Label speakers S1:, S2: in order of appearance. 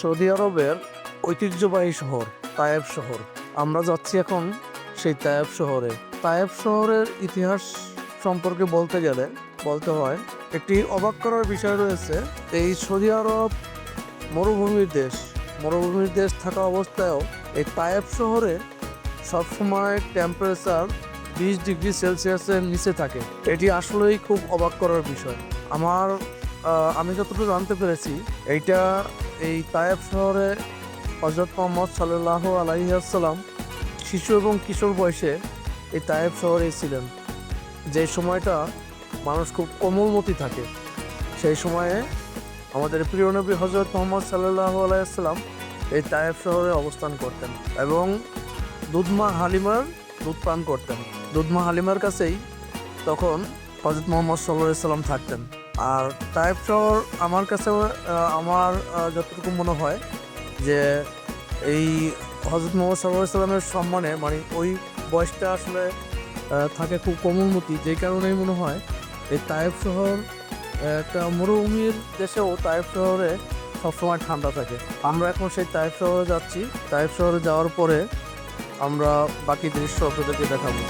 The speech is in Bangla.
S1: সৌদি আরবের ঐতিহ্যবাহী শহর তায়েব শহর। আমরা যাচ্ছি এখন সেই তায়েব শহরে। তায়েব শহরের ইতিহাস সম্পর্কে বলতে গেলে, বলতে হয়, একটি অবাক করার বিষয় রয়েছে, এই সৌদি আরব মরুভূমির দেশ। মরুভূমির দেশ থাকা অবস্থায়ও এই তায়েব শহরে সবসময় টেম্পারেচার বিশ ডিগ্রি সেলসিয়াসের নিচে থাকে। এটি আসলেই খুব অবাক করার বিষয়। আমার আমি যতটুকু জানতে পেরেছি, এইটা এই তায়েব শহরে হজরত মোহাম্মদ সাল্লাহ আলাইসাল্লাম শিশু এবং কিশোর বয়সে এই তায়েব শহরে ছিলেন। যে সময়টা মানুষ খুব কোমলমতি থাকে, সেই সময়ে আমাদের প্রিয় নবী হজরত মোহাম্মদ সাল্লাহ আলাইসাল্লাম এই তায়েব শহরে অবস্থান করতেন এবং দুধমা হালিমার দুধ পান করতেন। দুধমা হালিমার কাছেই তখন হজরত মোহাম্মদ সাল্লাহ সাল্লাম থাকতেন। আর তায়েব শহর আমার কাছে আমার যতটুকু মনে হয় যে এই হজরত মোহাম্মদ সাল্লামের সম্মানে মানে ওই বয়সটা আসলে থাকে খুব কোমলমতি যে কারণেই মনে হয় এই তায়েব শহর একটা মরুভূমির দেশেও তায়েব শহরে সবসময় ঠান্ডা থাকে। আমরা এখন সেই তায়েব শহরে যাচ্ছি। তায়েব শহরে যাওয়ার পরে আমরা বাকি দৃশ্য আপনাদেরকে দেখাবো।